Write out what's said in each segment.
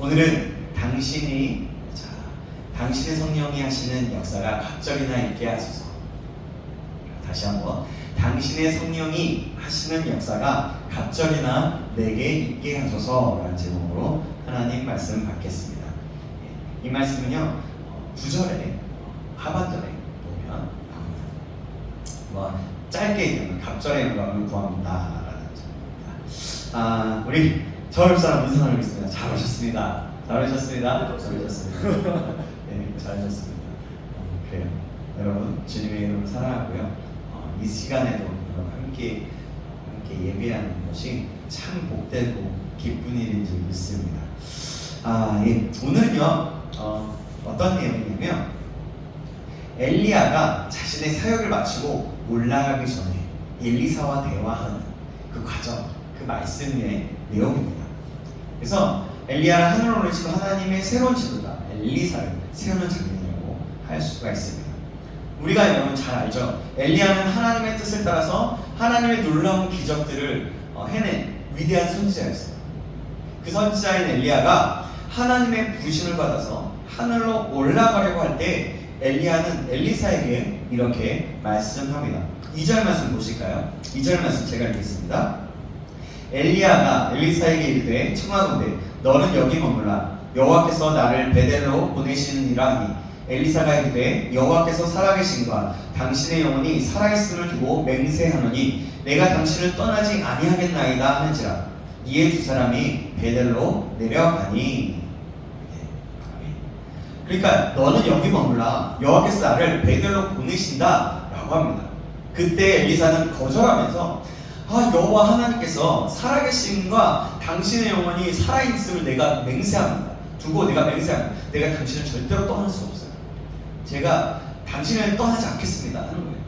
오늘은 당신이 자, 당신의 성령이 하시는 역사가 갑절이나 있게 하소서. 다시 한번 당신의 성령이 하시는 역사가 갑절이나 내게 있게 하소서라는 제목으로 하나님 말씀 받겠습니다. 예, 이 말씀은요 구절에 하반절에 보면 나옵니다. 뭐 짧게 얘기하면 갑절의 영광을 구합니다라는 제목입니다. 아 우리 저울 사람 인사하고 있습니다. 잘 오셨습니다. 잘 오셨습니다. 잘 오셨습니다. 네, 잘 오셨습니다. 어, 그래요. 여러분 주님의 이름을 사랑하고요. 어, 이 시간에도 여러분 함께 함께 예배하는 것이 참 복되고 기쁜 일인 줄 믿습니다. 아, 예. 오늘은요 어, 어떤 내용이냐면 엘리야가 자신의 사역을 마치고 올라가기 전에 엘리사와 대화하는 그 과정, 그 말씀의 내용입니다. 그래서 엘리야를 하늘로 올리시고 하나님의 새로운 지도자 엘리사를 세우는 장면이라고 할 수가 있습니다. 우리가 여러분 잘 알죠. 엘리야는 하나님의 뜻을 따라서 하나님의 놀라운 기적들을 어, 해낸 위대한 선지자였어요. 그 선지자인 엘리야가 하나님의 부심을 받아서 하늘로 올라가려고 할 때 엘리야는 엘리사에게 이렇게 말씀합니다. 2절 말씀 보실까요? 2절 말씀 제가 읽겠습니다. 엘리야가 엘리사에게 이르되 청하건대 너는 여기 머물라. 여호와께서 나를 베델로 보내시느니라 하니. 엘리사가 이르되 여호와께서 살아계신과 당신의 영혼이 살아있음을 두고 맹세하노니 내가 당신을 떠나지 아니하겠나이다 하는지라. 이에 두 사람이 베델로 내려가니. 그러니까 너는 여기 머물라. 여호와께서 나를 베델로 보내신다 라고 합니다. 그때 엘리사는 거절하면서 아 여호와 하나님께서 살아계심과 당신의 영혼이 살아있음을 내가 맹세합니다. 두고 내가 맹세합니다. 내가 당신을 절대로 떠날 수 없어요. 제가 당신을 떠나지 않겠습니다 하는 거예요.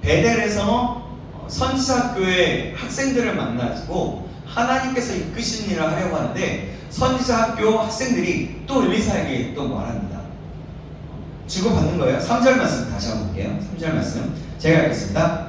베델에서 선지자학교의 학생들을 만나고 하나님께서 이끄신 일을 하려고 하는데 선지자학교 학생들이 또 엘리사에게 또 말합니다. 주고받는 거예요. 3절 말씀 다시 한번 볼게요. 3절 말씀 제가 읽겠습니다.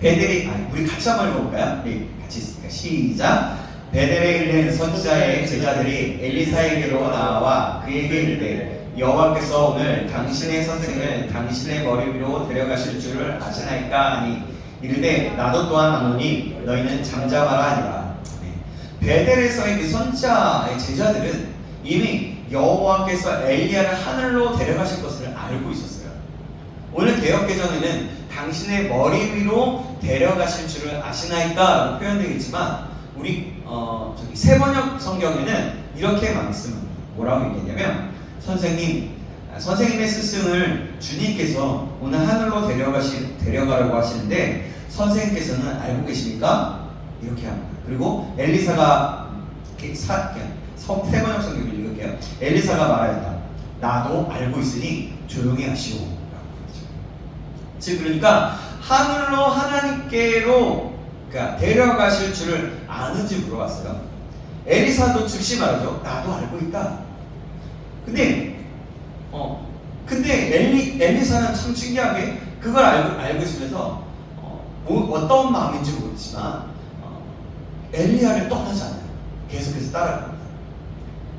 베델이 아니 우리 같이 한번 읽어볼까요? 우리 같이 있으니까 시작. 베델에 있는 선지자의 제자들이 엘리사에게로 나와 그에게 이르되 여호와께서 오늘 당신의 선생을 당신의 머리 위로 데려가실 줄을 아시나이까 하니 이르되 나도 또한 아노니 너희는 잠잠하라 하니라. 네. 베델에서의 그 선지자의 제자들은 이미 여호와께서 엘리야를 하늘로 데려가실 것을 알고 있었어요. 오늘 개혁 개정에는 당신의 머리 위로 데려가실 줄을 아시나이까라고 표현되어 있지만 우리 어, 저기 세번역 성경에는 이렇게 말씀합니다. 뭐라고 얘기했냐면 선생님 아, 선생님의 스승을 주님께서 오늘 하늘로 데려가시 데려가려고 하시는데 선생님께서는 알고 계십니까? 이렇게 합니다. 그리고 엘리사가 사, 성 세번역 성경을 읽을게요. 엘리사가 말하였다. 나도 알고 있으니 조용히 하시오. 즉 그러니까 하늘로 하나님께로 그러니까 데려가실 줄을 아는지 물어봤어요. 엘리사도 즉시 말하죠. 나도 알고 있다. 근데 어 근데 엘리 엘리사는 참 신기하게 그걸 알고 알고 있으면서 어, 뭐, 어떤 마음인지 모르지만 어, 엘리야를 떠나지 않아요. 계속해서 따라갑니다.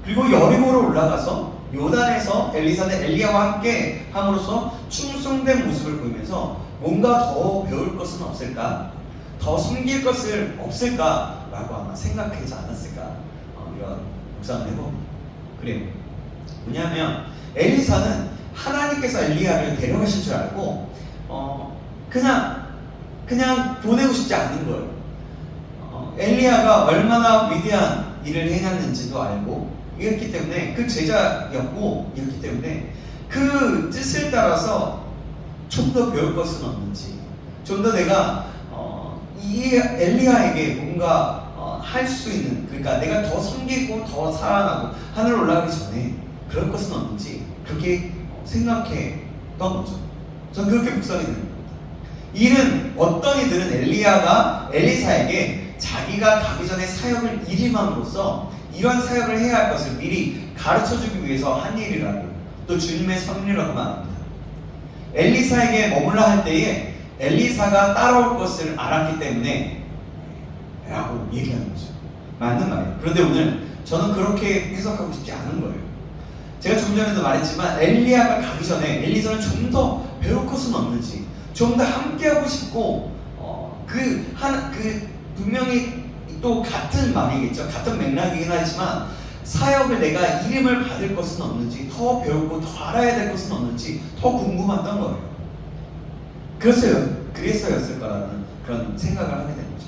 그리고 여리고로 올라가서 요단에서 엘리사는 엘리야와 함께 함으로써 충성된 모습을 보이면서 뭔가 더 배울 것은 없을까? 더 섬길 것을 없을까 라고 아마 생각하지 않았을까? 어, 이런 묵상을 해봅니다. 그래요. 뭐냐면 엘리사는 하나님께서 엘리야를 데려가실 줄 알고 어, 그냥 그냥 보내고 싶지 않은 거예요. 어, 엘리야가 얼마나 위대한 일을 해놨는지도 알고 이었기 때문에 그 제자였고 이었기 때문에 그 뜻을 따라서 좀 더 배울 것은 없는지 좀 더 내가 어, 이 엘리야에게 뭔가 어, 할수 있는 그러니까 내가 더 섬기고 더 사랑하고 하늘 올라가기 전에 그럴 것은 없는지 그렇게 생각했던 거죠. 전 그렇게 묵상이 되는 겁니다. 일은 어떤 이들은 엘리야가 엘리사에게 자기가 가기 전에 사역을 일임함으로써 이런 사역을 해야 할 것을 미리 가르쳐 주기 위해서 한 일이라고 또 주님의 섭리라고 말합니다. 엘리사에게 머물러 할 때에 엘리사가 따라올 것을 알았기 때문에 라고 얘기하는 거죠. 맞는 말이에요. 그런데 오늘 저는 그렇게 해석하고 싶지 않은 거예요. 제가 좀 전에도 말했지만 엘리야가 가기 전에 엘리사는 좀 더 배울 것은 없는지 좀 더 함께하고 싶고 어, 그 하나 그 분명히 또 같은 말이겠죠. 같은 맥락이긴 하지만 사역을 내가 이름을 받을 것은 없는지 더 배우고 더 알아야 될 것은 없는지 더 궁금했던 거예요. 그래서요, 그래서였을 거라는 그런 생각을 하게 된 거죠.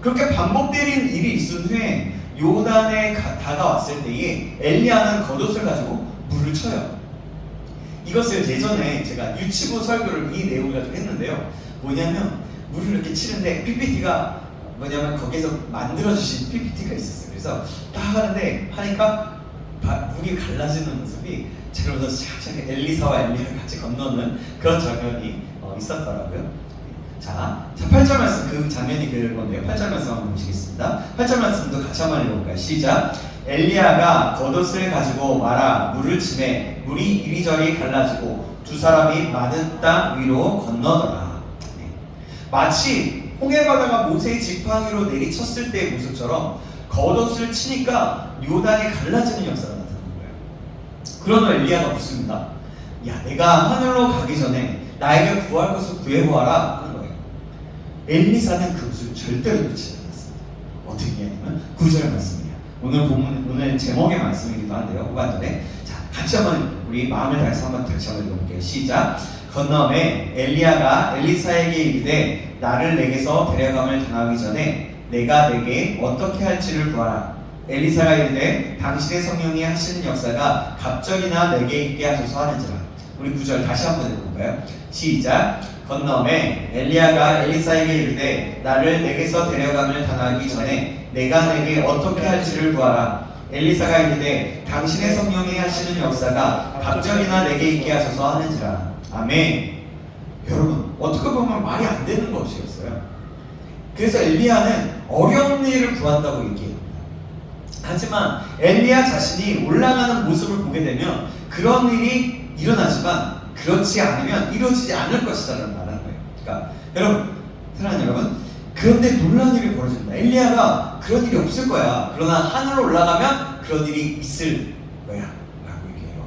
그렇게 반복되는 일이 있은 후에 요단에 가- 다가왔을 때에 엘리야는 겉옷을 가지고 물을 쳐요. 이것을 예전에 제가 유치부 설교를 이 내용을 가지고 했는데요. 뭐냐면 물을 이렇게 치는데 PPT가 뭐냐면 거기서 만들어주신 PPT가 있었어요. 그래서 딱 하는데 하니까 바- 물이 갈라지는 모습이 제가 보면서 샥샥 엘리사와 엘리를 같이 건너는 그런 장면이 어, 있었더라고요. 자, 자 8절 말씀 그 장면이 그 건데요. 8절 말씀 한번 보시겠습니다. 8절 말씀도 같이 한번 읽어볼까요? 시작. 엘리야가 겉옷을 가지고 말아 물을 치매 물이 이리저리 갈라지고 두 사람이 많은 땅 위로 건너더라. 네. 마치 홍해바다가 모세의 지팡이로 내리쳤을 때의 모습처럼 겉옷을 치니까 요단이 갈라지는 역사가 나타나는 거예요. 그런 후 엘리야가 묻습니다. 야, 내가 하늘로 가기 전에 나에게 구할 것을 구해보아라 하는 거예요. 엘리사는 그것을 절대로 놓치지 않았습니다. 어떻게 하냐면 구절 말씀이에요. 오늘 본문 오늘 제목의 말씀이기도 한데요. 후반절에 자 같이 한번 우리 마음을 다해서 한번 다시 한번 읽어볼게요. 시작. 건너에 엘리야가 엘리사에게 이르되 나를 내게서 데려감을 당하기 전에 내가 내게 어떻게 할지를 구하라. 엘리사가 이르되 당신의 성령이 하시는 역사가 갑절이나 내게 있게 하소서 하는지라. 우리 구절 다시 한번 읽어볼까요? 시작. 건너에 엘리야가 엘리사에게 이르되 나를 내게서 데려감을 당하기 전에 내가 내게 어떻게 할지를 구하라. 엘리사가 이르되 당신의 성령이 하시는 역사가 갑절이나 내게 있게 하소서 하는지라. 아멘. 여러분 어떻게 보면 말이 안 되는 것이었어요. 그래서 엘리야는 어려운 일을 구한다고 얘기해요. 하지만 엘리야 자신이 올라가는 모습을 보게 되면 그런 일이 일어나지만 그렇지 않으면 이루어지지 않을 것이다라는 말하는 거예요. 그러니까 여러분, 사랑하는 여러분, 그런데 놀라운 일이 벌어집니다. 엘리야가 그런 일이 없을 거야. 그러나 하늘로 올라가면 그런 일이 있을 거야. 라고 얘기해요.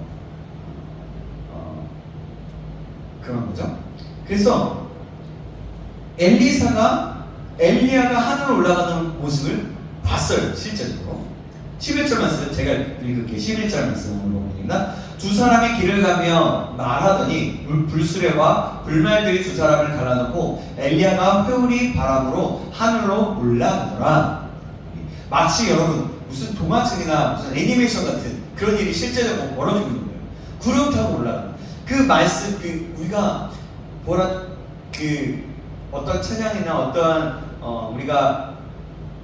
어, 그런 거죠. 그래서 엘리사가 엘리야가 하늘로 올라가는 모습을 봤어요. 실제적으로. 11절 말씀 제가 읽을게요. 11절 말씀 오늘 본문입니다. 두 사람이 길을 가며 말하더니 물- 불수레와 불말들이 두 사람을 갈라놓고 엘리야가 회오리 바람으로 하늘로 올라가더라. 마치 여러분 무슨 동화책이나 무슨 애니메이션 같은 그런 일이 실제적으로 벌어지고 있는 거예요. 구름 타고 올라가. 그 말씀 그 우리가 뭐라 그 어떤 찬양이나 어떠한 어, 우리가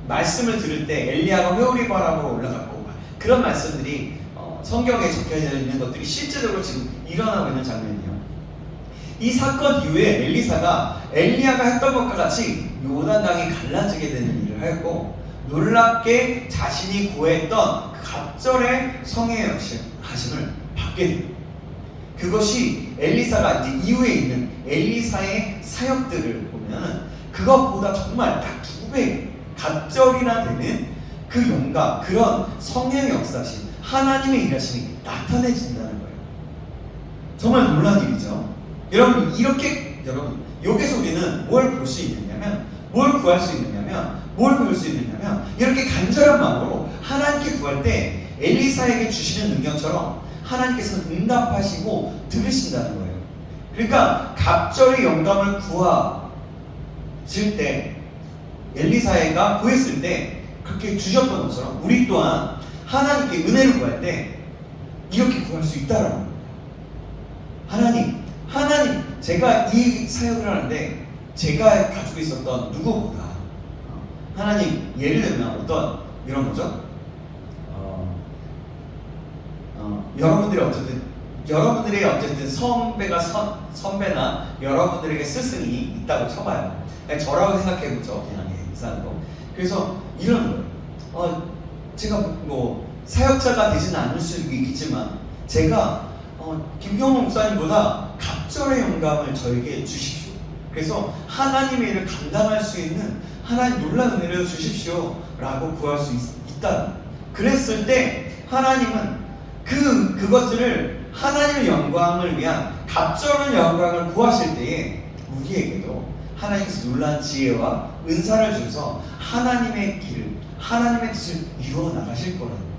말씀을 들을 때 엘리야가 회오리 바람으로 올라갔고 그런 말씀들이 어, 성경에 적혀져 있는 것들이 실제적으로 지금 일어나고 있는 장면이에요. 이 사건 이후에 엘리사가 엘리야가 했던 것과 같이 요단 강이 갈라지게 되는 일을 하였고 놀랍게 자신이 구했던 그 갑절의 성의 하심을 받게 돼요. 그것이 엘리사가 이제 이후에 있는 엘리사의 사역들을 보면 그것보다 정말 딱 두 배 갑절이나 되는 그 영감, 그런 성령의 역사심, 하나님의 일하심이 나타내진다는 거예요. 정말 놀라운 일이죠. 여러분 이렇게 여러분 여기서 우리는 뭘 볼 수 있느냐면 뭘 구할 수 있느냐면 뭘 배울 수 있느냐면 이렇게 간절한 마음으로 하나님께 구할 때 엘리사에게 주시는 능력처럼 하나님께서는 응답하시고 들으신다는 거예요. 그러니까 갑절의 영감을 구하실 때 엘리사가 구했을 때 그렇게 주셨던 것처럼 우리 또한 하나님께 은혜를 구할 때 이렇게 구할 수 있다라는 거예요. 하나님, 하나님, 제가 이 사역을 하는데 제가 가지고 있었던 누구보다 어, 하나님 예를 들면 어떤 이런 거죠? 어, 어, 여러분들이 어쨌든 여러분들의 어쨌든 선배가 선, 선배나 여러분들에게 스승이 있다고 쳐봐요. 그냥 저라고 생각해보죠. 그냥 예, 이상으로. 그래서 이런 거예요. 어, 제가 뭐 사역자가 되지는 않을 수도 있겠지만 제가 어, 김경호 목사님보다 갑절의 영감을 저에게 주십시오. 그래서 하나님의 일을 감당할 수 있는 하나님 놀라운 은혜를 주십시오. 라고 구할 수 있, 있다는 그 그랬을 때 하나님은 그 그것들을 하나님의 영광을 위한 갑절한 영광을 구하실 때에 우리에게도 하나님께서 놀란 지혜와 은사를 주셔서 하나님의 길을 하나님의 뜻을 이루어 나가실 거라는 거예요.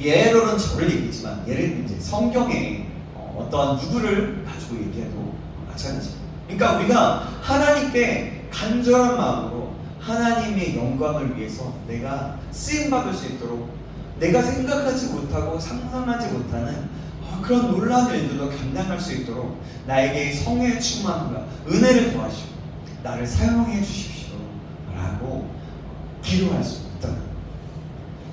예로는 저를 얘기지만 예를 이제 성경에 어, 어떤 누구를 가지고 얘기해도 마찬가지. 그러니까 우리가 하나님께 간절한 마음으로 하나님의 영광을 위해서 내가 쓰임 받을 수 있도록 내가 생각하지 못하고 상상하지 못하는 어, 그런 놀라운 일들도 감당할 수 있도록 나에게 성령의 충만함과 은혜를 더하시고 나를 사용해 주십시오 라고 기도할 수 있다.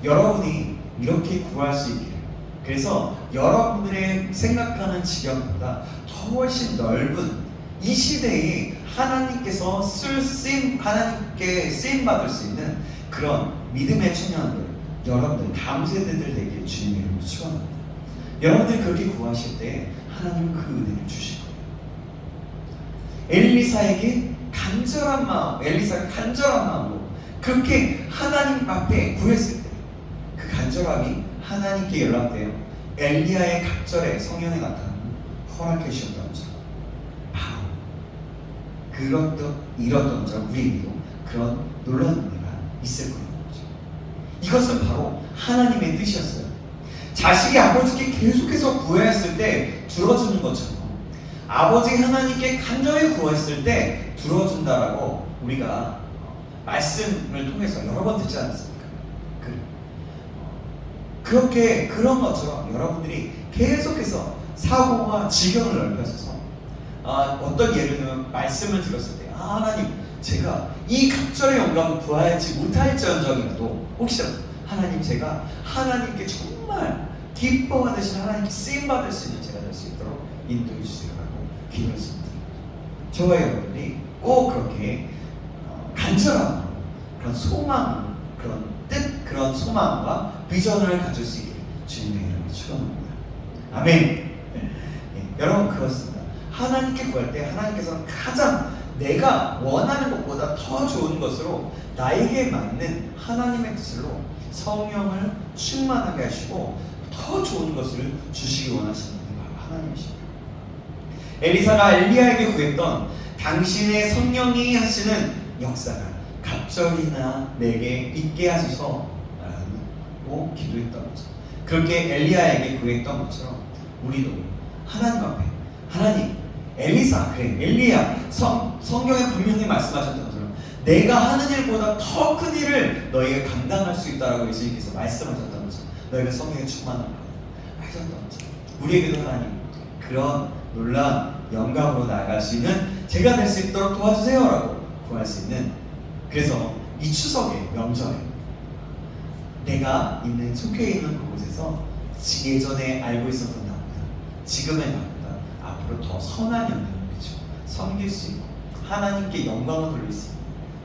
여러분이 이렇게 구할 수 있기를. 그래서 여러분들의 생각하는 지경보다 더 훨씬 넓은 이 시대에 하나님께서 쓸 쓰임 하나님께 쓰임 받을 수 있는 그런 믿음의 청년들 여러분들 다음 세대들 되길 주님의 이름으로 축원합니다. 여러분들이 그렇게 구하실 때 하나님은 그 은혜를 주실 거예요. 엘리사에게 간절한 마음, 엘리사가 간절한 마음으로 그렇게 하나님 앞에 구했을 때 그 간절함이 하나님께 연락되어 엘리야의 갑절에 성령의 나타남을 허락해 주셨다는 점. 바로 그것도 이뤘던 점 우리에게도 그런 놀라운 은혜가 있을 거죠. 이것은 바로 하나님의 뜻이었어요. 자식이 아버지께 계속해서 구했을 때 들어주는 것처럼 아버지 하나님께 간절히 구했을 때 들어준다라고 우리가 어, 말씀을 통해서 여러 번 듣지 않았습니까? 그, 어, 그렇게 그런 것처럼 여러분들이 계속해서 사고와 지경을 넓혀서 아, 어떤 예를 들면 말씀을 들었을 때 아, 하나님 제가 이 각절의 영광을 구하지 못할지언정이라도 혹시라도 하나님 제가 하나님께 정말 기뻐받으신 하나님께 쓰임 받을 수 있는 제가 될 수 있도록 인도해 주세요라고 기도했습니다. 저와 여러분이 꼭 그렇게 어, 간절한 그런 소망, 그런 뜻, 그런 소망과 비전을 가질 수 있기를 주님의 이름으로 축원합니다. 아멘. 예, 여러분 그렇습니다. 하나님께 구할 때 하나님께서는 가장 내가 원하는 것보다 더 좋은 것으로 나에게 맞는 하나님의 뜻으로 성령을 충만하게 하시고 더 좋은 것을 주시기 원하시는 분이 바로 하나님이십니다. 엘리사가 엘리야에게 구했던 당신의 성령이 하시는 역사가 갑절이나 내게 있게 하소서라고 기도했던 거죠. 그렇게 엘리야에게 구했던 것처럼 우리도 하나님 앞에 하나님 엘리사 그래 엘리야 성 성경에 분명히 말씀하셨던 것처럼 내가 하는 일보다 더 큰 일을 너희가 감당할 수 있다라고 예수님께서 말씀하셨던 거죠. 너희가 성령에 충만한 하셨던 거죠. 우리에게도 하나님 그런 놀라운 영광으로 나아갈 수 있는 제가 될 수 있도록 도와주세요라고 구할 수 있는 그래서 이 추석의 명절에 내가 있는 속해 있는 그곳에서 예전에 알고 있었던 나보다 지금의 나보다 앞으로 더 선한 영향을 그죠 섬길 수 있고 하나님께 영광을 돌릴 수 있는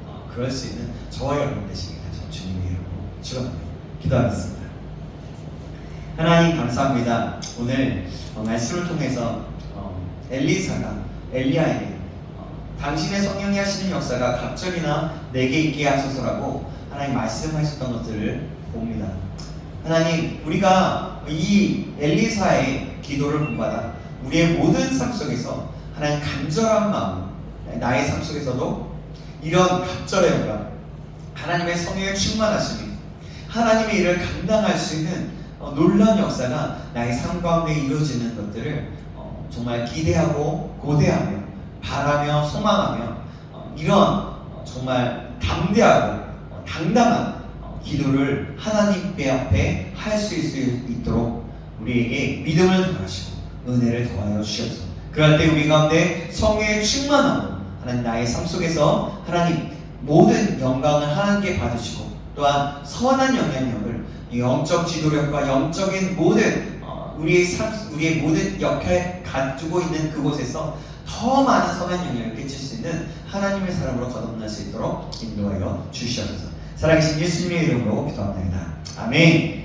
어, 그럴 수 있는 저와 여러분 되시길 다시 주님의 이름으로 축원합니다. 기도하겠습니다. 하나님 감사합니다. 오늘 어, 말씀을 통해서 어, 엘리사가 엘리야에게 어, 당신의 성령이 하시는 역사가 갑절이나 내게 있게 하소서라고 하나님 말씀하셨던 것들을 봅니다. 하나님 우리가 이 엘리사의 기도를 본받아 우리의 모든 삶 속에서 하나님 간절한 마음 나의 삶 속에서도 이런 갑절의 영광 하나님의 성령의 충만하심이 하나님의 일을 감당할 수 있는 어, 놀라운 역사가 나의 삶 가운데 이루어지는 것들을 어, 정말 기대하고 고대하며 바라며 소망하며 어, 이런 어, 정말 담대하고 어, 당당한 어, 기도를 하나님 께 앞에 할 수 있도록 우리에게 믿음을 더하시고 은혜를 더하여 주시옵소서. 그럴 때 우리 가운데 성령의 충만함으로 하나님 나의 삶 속에서 하나님 모든 영광을 하나님께 받으시고 또한 선한 영향력을 영적 지도력과 영적인 모든 어, 우리의 삶, 우리의 모든 역할 가지고 있는 그곳에서 더 많은 선한 영향을 끼칠 수 있는 하나님의 사람으로 거듭날 수 있도록 인도하여 주시옵소서. 살아계신 예수님의 이름으로 기도합니다. 아멘.